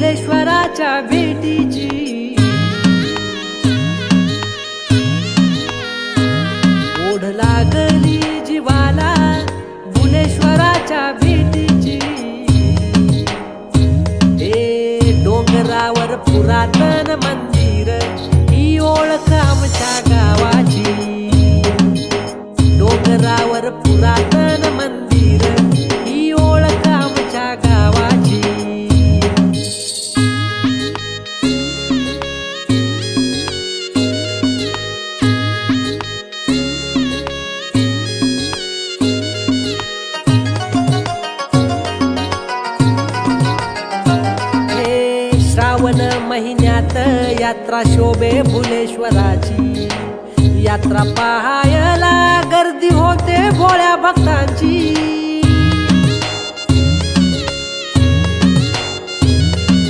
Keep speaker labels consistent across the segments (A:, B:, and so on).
A: फुलेश्वराच्या भेटीची. ओढ लागली जीवाला भुलेश्वराच्या भेटीची. हे डोंगरावर पुरातन यात्रा शोभे भुलेश्वराची यात्रा पाहायला गर्दी होते भोळ्या भक्तांची.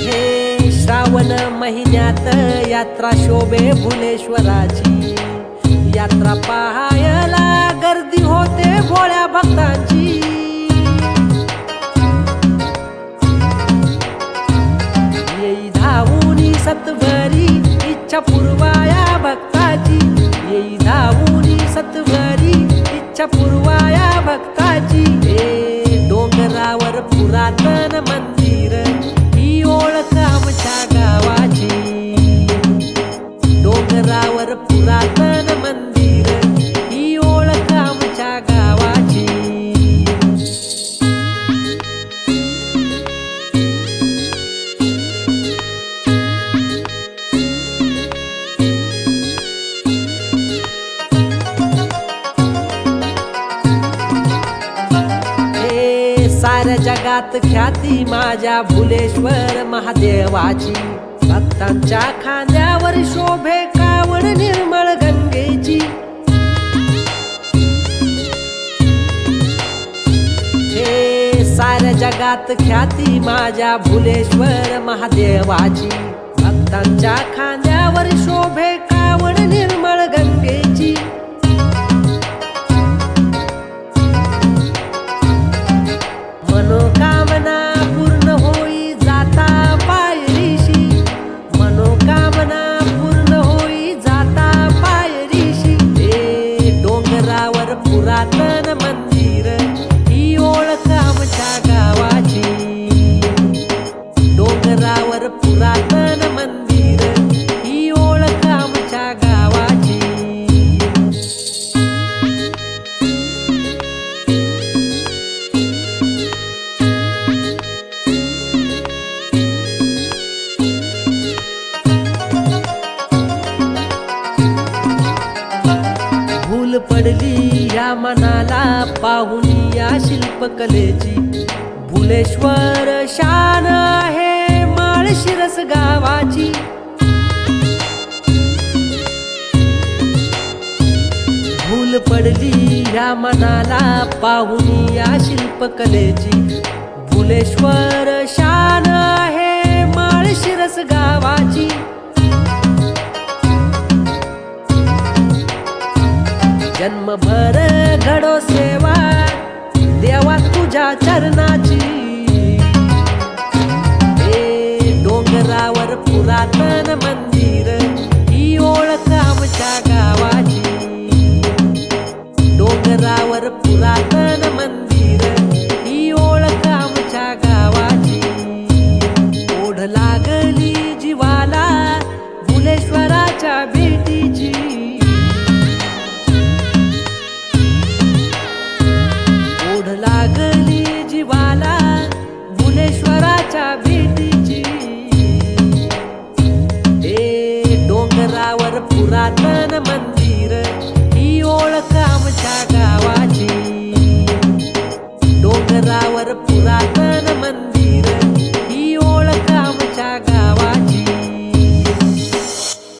A: हे श्रावण महिन्यात यात्रा शोभे भुलेश्वराची यात्रा पाहायला गर्दी होते भोळ्या भक्तांची. येई धावून सत्वरी इच्छा पूर्वाया भक्ताची. येई धावूनी सत्वरी इच्छा पूर्वाया भक्ताची. हे डोंगरावर पुरातन मंदिर ही ओळख आमच्या गाव सार जगात ख्याती माझ्या भुलेश्वर महादेवाची. भक्तांच्या खांद्यावर शोभे कावड निर्मळ गंगेची. हे सार जगात ख्याती माझ्या भुलेश्वर महादेवाची. भक्तांच्या खांद्यावर शोभे डोंगरावर पुरातन मंदिर ही ओळख आमच्या गावाची. भूल पडली या मनाला पाहून या शिल्पकलेची. भुलेश्वर शान गावाची. भूल पडली या मनाला पाहून या शिल्पकलेची. भुलेश्वर शान आहे माळशिरस गावाची. जन्मभर घडो सेवा देवा तुझ्या चरणाची. डोंगरावर पुरातन डोंगरावर पुरातन